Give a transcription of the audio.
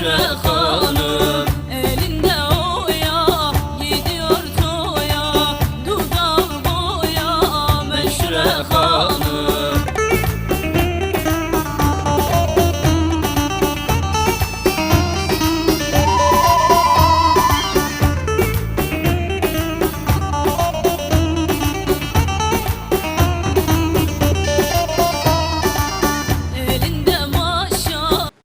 Meşre